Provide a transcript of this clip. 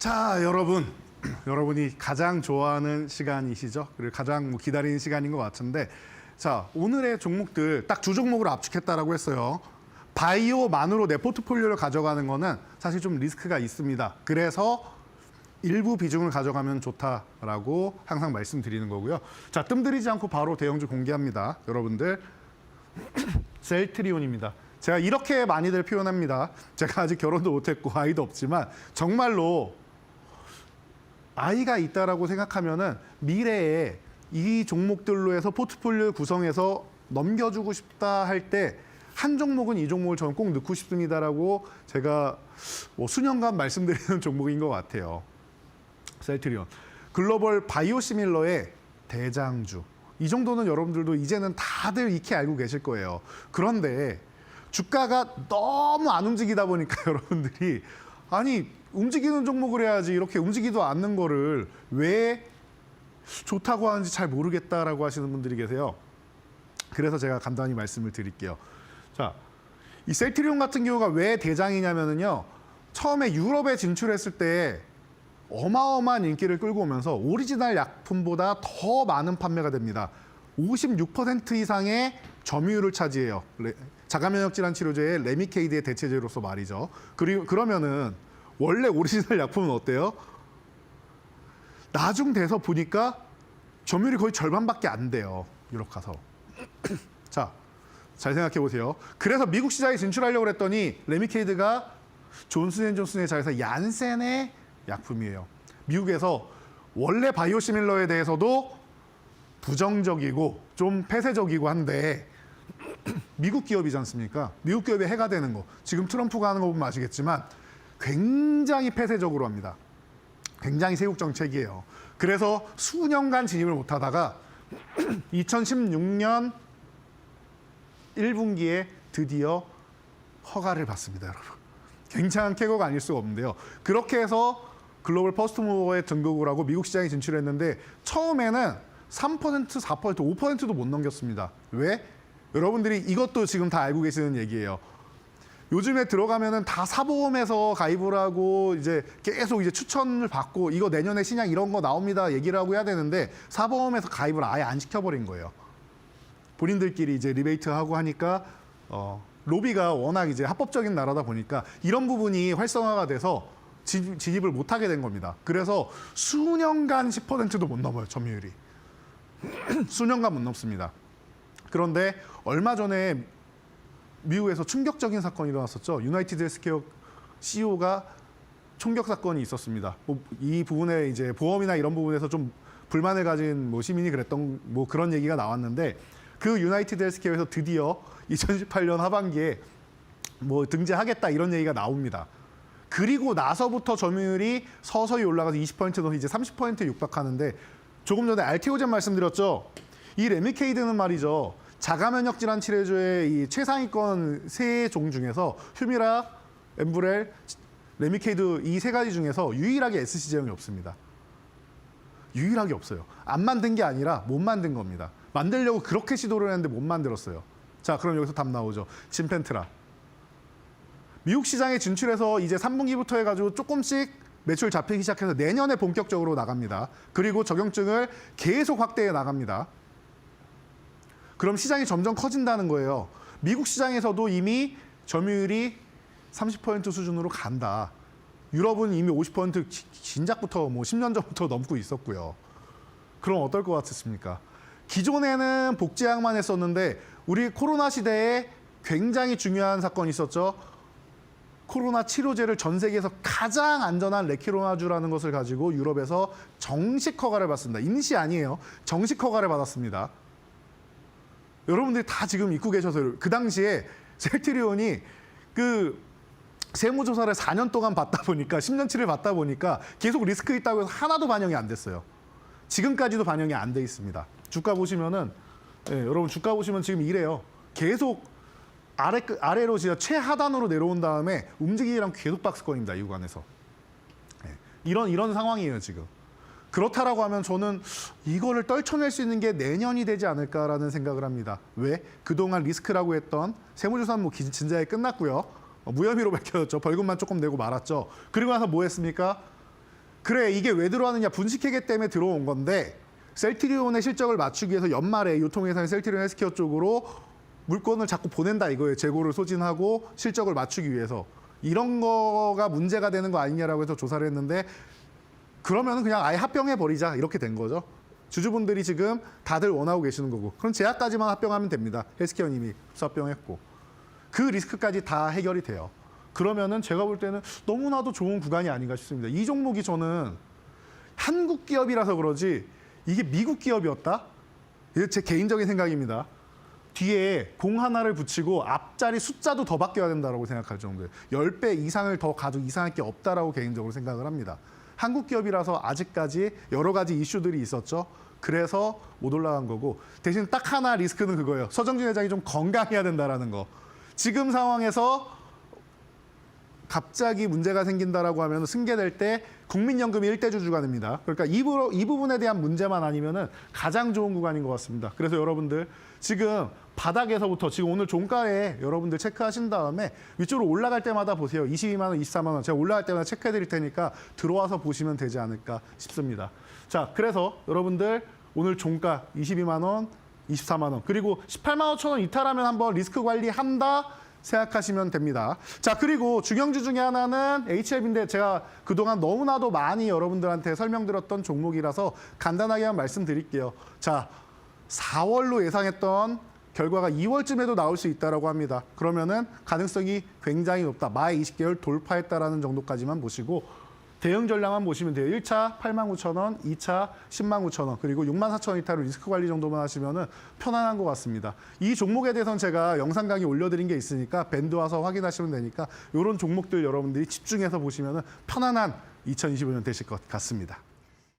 자, 여러분. 여러분이 가장 좋아하는 시간이시죠? 그리고 가장 뭐 기다리는 시간인 것 같은데 자, 오늘의 종목들 딱 두 종목을 압축했다라고 했어요. 바이오만으로 내 포트폴리오를 가져가는 거는 사실 좀 리스크가 있습니다. 그래서 일부 비중을 가져가면 좋다라고 항상 말씀드리는 거고요. 자, 뜸들이지 않고 바로 대형주 공개합니다. 여러분들 셀트리온입니다. 제가 이렇게 많이들 표현합니다. 제가 아직 결혼도 못했고 아이도 없지만 정말로 아이가 있다라고 생각하면은 미래에 이 종목들로 해서 포트폴리오 구성해서 넘겨주고 싶다 할 때 한 종목은 이 종목을 저는 꼭 넣고 싶습니다라고 제가 뭐 수년간 말씀드리는 종목인 것 같아요. 셀트리온 글로벌 바이오시밀러의 대장주 이 정도는 여러분들도 이제는 다들 익히 알고 계실 거예요. 그런데 주가가 너무 안 움직이다 보니까 여러분들이 아니 움직이는 종목을 해야지 이렇게 움직이도 않는 거를 왜 좋다고 하는지 잘 모르겠다라고 하시는 분들이 계세요. 그래서 제가 간단히 말씀을 드릴게요. 자, 이 셀트리온 같은 경우가 왜 대장이냐면은요. 처음에 유럽에 진출했을 때 어마어마한 인기를 끌고 오면서 오리지널 약품보다 더 많은 판매가 됩니다. 56% 이상의 점유율을 차지해요. 레- 자가면역 질환 치료제의 레미케이드의 대체제로서 말이죠. 그리고 그러면은 원래 오리지널 약품은 어때요? 나중 돼서 보니까 점유율이 거의 절반밖에 안 돼요. 유럽 가서. 자, 잘 생각해 보세요. 그래서 미국 시장에 진출하려고 했더니 레미케이드가 존슨앤존슨의 자회사 얀센의 약품이에요. 미국에서 원래 바이오시밀러에 대해서도 부정적이고 좀 폐쇄적이고 한데 미국 기업이지 않습니까? 미국 기업이 해가 되는 거. 지금 트럼프가 하는 거 보면 아시겠지만 굉장히 폐쇄적으로 합니다. 굉장히 세국 정책이에요. 그래서 수년간 진입을 못 하다가 2016년 1분기에 드디어 허가를 받습니다, 여러분. 굉장한 쾌거가 아닐 수가 없는데요. 그렇게 해서 글로벌 퍼스트 무버에 등극을 하고 미국 시장에 진출했는데 처음에는 3%, 4%, 5%도 못 넘겼습니다. 왜? 여러분들이 이것도 지금 다 알고 계시는 얘기예요. 요즘에 들어가면은 다 사보험에서 가입을 하고 이제 계속 이제 추천을 받고 이거 내년에 신약 이런 거 나옵니다 얘기를 하고 해야 되는데 사보험에서 가입을 아예 안 시켜버린 거예요. 본인들끼리 이제 리베이트 하고 하니까 어, 로비가 워낙 이제 합법적인 나라다 보니까 이런 부분이 활성화가 돼서 진- 진입을 못 하게 된 겁니다. 그래서 수년간 10%도 못 넘어요 점유율이 수년간 못 넘습니다. 그런데 얼마 전에 미국에서 충격적인 사건이 일어났었죠. 유나이티드 헬스케어 CEO가 총격 사건이 있었습니다. 뭐이 부분에 이제 보험이나 이런 부분에서 좀 불만을 가진 뭐 시민이 그랬던 뭐 그런 얘기가 나왔는데 그 유나이티드 헬스케어에서 드디어 2018년 하반기에 뭐 등재하겠다 이런 얘기가 나옵니다. 그리고 나서부터 점유율이 서서히 올라가서 20%도 이제 30%에 육박하는데 조금 전에 알테오젠 말씀드렸죠. 이 레미케이드는 말이죠. 자가면역 질환 치료제의 이 최상위권 세 종 중에서 휴미라, 엠브렐, 레미케이드 이 세 가지 중에서 유일하게 SC 제형이 없습니다. 유일하게 없어요. 안 만든 게 아니라 못 만든 겁니다. 만들려고 그렇게 시도를 했는데 못 만들었어요. 자, 그럼 여기서 답 나오죠. 진펜트라. 미국 시장에 진출해서 이제 3분기부터 해가지고 조금씩 매출 잡히기 시작해서 내년에 본격적으로 나갑니다. 그리고 적용증을 계속 확대해 나갑니다. 그럼 시장이 점점 커진다는 거예요. 미국 시장에서도 이미 점유율이 30% 수준으로 간다. 유럽은 이미 50% 지- 진작부터 뭐 10년 전부터 넘고 있었고요. 그럼 어떨 것 같으십니까? 기존에는 복제약만 했었는데 우리 코로나 시대에 굉장히 중요한 사건이 있었죠. 코로나 치료제를 전 세계에서 가장 안전한 레키로나주라는 것을 가지고 유럽에서 정식 허가를 받습니다. 인시 아니에요. 정식 허가를 받았습니다. 여러분들이 다 지금 잊고 계셔서 그 당시에 셀트리온이 그 세무조사를 4년 동안 받다 보니까 10년치를 받다 보니까 계속 리스크 있다고 해서 하나도 반영이 안 됐어요. 지금까지도 반영이 안 돼 있습니다. 주가 보시면은 예, 여러분 주가 보시면 지금 이래요. 계속 아래 끝- 아래로 진짜 최하단으로 내려온 다음에 움직이기랑 계속 박스권입니다. 이 구간에서 예, 이런 이런 상황이에요 지금. 그렇다라고 하면 저는 이거를 떨쳐낼 수 있는 게 내년이 되지 않을까라는 생각을 합니다. 왜? 그동안 리스크라고 했던 세무조사는 뭐 기- 진작에 끝났고요. 어, 무혐의로 밝혀졌죠. 벌금만 조금 내고 말았죠. 그리고 나서 뭐 했습니까? 그래 이게 왜 들어왔느냐 분식회계 때문에 들어온 건데 셀트리온의 실적을 맞추기 위해서 연말에 유통회사인 셀트리온 헬스케어 쪽으로 물건을 자꾸 보낸다 이거예요. 재고를 소진하고 실적을 맞추기 위해서 이런 거가 문제가 되는 거 아니냐라고 해서 조사를 했는데 그러면 그냥 아예 합병해 버리자 이렇게 된 거죠. 주주분들이 지금 다들 원하고 계시는 거고 그럼 제약까지만 합병하면 됩니다. 헬스케어님이 합병했고 그 리스크까지 다 해결이 돼요. 그러면은 제가 볼 때는 너무나도 좋은 구간이 아닌가 싶습니다. 이 종목이 저는 한국 기업이라서 그러지 이게 미국 기업이었다? 이게 제 개인적인 생각입니다. 뒤에 공 하나를 붙이고 앞자리 숫자도 더 바뀌어야 된다고 생각할 정도예요. 10배 이상을 더 가도 이상할 게 없다라고 개인적으로 생각을 합니다. 한국 기업이라서 아직까지 여러 가지 이슈들이 있었죠. 그래서 못 올라간 거고 대신 딱 하나 리스크는 그거예요. 서정진 회장이 좀 건강해야 된다라는 거. 지금 상황에서 갑자기 문제가 생긴다라고 하면 승계될 때 국민연금이 일대 주 주가 됩니다. 그러니까 이, 부, 이 부분에 대한 문제만 아니면은 가장 좋은 구간인 것 같습니다. 그래서 여러분들 지금 바닥에서부터 지금 오늘 종가에 여러분들 체크하신 다음에 위쪽으로 올라갈 때마다 보세요. 22만 원, 24만 원. 제가 올라갈 때마다 체크해 드릴 테니까 들어와서 보시면 되지 않을까 싶습니다. 자, 그래서 여러분들 오늘 종가 22만 원, 24만 원 그리고 18만 5천 원 이탈하면 한번 리스크 관리한다 생각하시면 됩니다. 자 그리고 중형주 중에 하나는 HLB인데 제가 그동안 너무나도 많이 여러분들한테 설명드렸던 종목이라서 간단하게만 말씀드릴게요. 자 4월로 예상했던 결과가 2월쯤에도 나올 수 있다라고 합니다. 그러면은 가능성이 굉장히 높다. 마의 20개월 돌파했다라는 정도까지만 보시고 대응 전략만 보시면 돼요. 1차 8만 9천 원, 2차 10만 9천 원, 그리고 6만 4천 원 이타로 리스크 관리 정도만 하시면은 편안한 것 같습니다. 이 종목에 대해서는 제가 영상 강의 올려드린 게 있으니까 밴드 와서 확인하시면 되니까 이런 종목들 여러분들이 집중해서 보시면은 편안한 2025년 되실 것 같습니다.